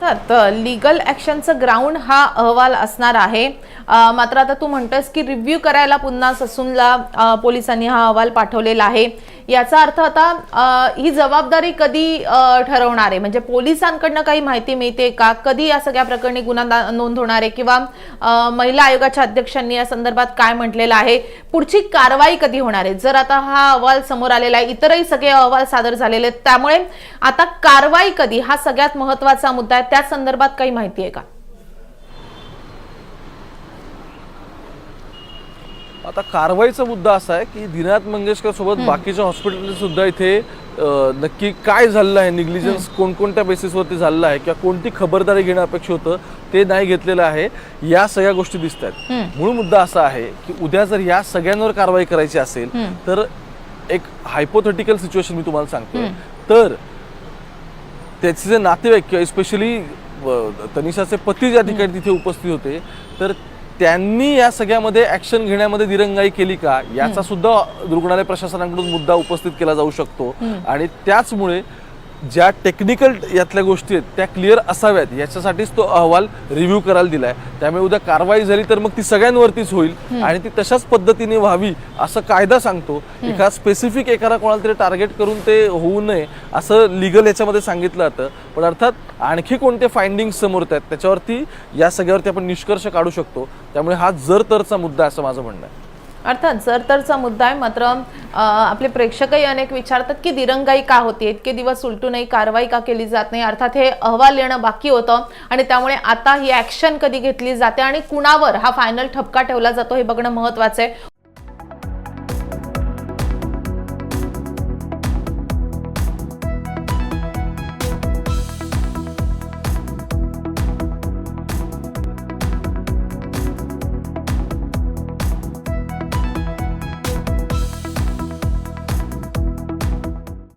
अर्थात legal ॲक्शनचं ground हा अहवाल असणार आहे. मात्र आता तू म्हणतोस की रिव्ह्यू करायला पुन्हा ससूनला पोलिसांनी हा अहवाल पाठवलेला आहे. याचा अर्थ आता ही जबाबदारी कधी ठरवणार आहे? म्हणजे पोलिसांकडनं काही माहिती मिळते का? कधी या सगळ्या प्रकरणी गुन्हा नोंद होणार आहे? किंवा महिला आयोगाच्या अध्यक्षांनी या संदर्भात काय म्हटलेलं आहे? पुढची कारवाई कधी होणार आहे? जर आता हा अहवाल समोर आलेला आहे इतरही सगळे अहवाल सादर झालेले आहेत त्यामुळे आता कारवाई कधी? हा सगळ्यात महत्त्वाचा मुद्दा आहे त्या संदर्भात काही माहिती आहे का? आता कारवाईचा मुद्दा असा आहे की दिनाथ मंगेशकर सोबत बाकीच्या हॉस्पिटल सुद्धा इथे नक्की काय झालेलं आहे? निग्लिजन्स कोणकोणत्या बेसिसवरती झालेलं आहे? किंवा कोणती खबरदारी घेणं अपेक्षित होतं? ते नाही घेतलेलं आहे. या सगळ्या गोष्टी दिसत आहेत. मूळ मुद्दा असा आहे की उद्या जर या सगळ्यांवर कारवाई करायची असेल तर एक हायपोथेटिकल सिच्युएशन मी तुम्हाला सांगतोय. तर त्याचे जे नातेवाईक किंवा स्पेशली तनिषाचे पती ज्या ठिकाणी तिथे उपस्थित होते तर त्यांनी या सगळ्यामध्ये ऍक्शन घेण्यामध्ये दिरंगाई केली का याचा सुद्धा रुग्णालय प्रशासनाकडून मुद्दा उपस्थित केला जाऊ शकतो. आणि त्याचमुळे ज्या टेक्निकल यातल्या गोष्टी आहेत त्या क्लिअर असाव्यात. याच्यासाठीच तो अहवाल रिव्ह्यू करायला दिलाय. त्यामुळे उद्या कारवाई झाली तर मग ती सगळ्यांवरतीच होईल आणि ती तशाच पद्धतीने व्हावी असं कायदा सांगतो. एका स्पेसिफिक एखादा कोणाला तरी टार्गेट करून ते होऊ नये असं लिगल याच्यामध्ये सांगितलं जातं. पण अर्थात आणखी कोणते फाइंडिंग समोर येत आहेत त्याच्यावरती या सगळ्यावरती आपण निष्कर्ष काढू शकतो. त्यामुळे हा जर तरचा मुद्दा असं माझं म्हणणं आहे. अर्थात जर तरचा मुद्दा आहे मात्र आपले प्रेक्षकही अनेक विचारतात की दिरंगाई का होती? इतके दिवस उलटूनही कारवाई का केली जात नाही? अर्थात हे अहवाल येणं बाकी होतं आणि त्यामुळे आता ही ऍक्शन कधी घेतली जाते आणि कुणावर हा फायनल ठपका ठेवला जातो हे बघणं महत्वाचं आहे.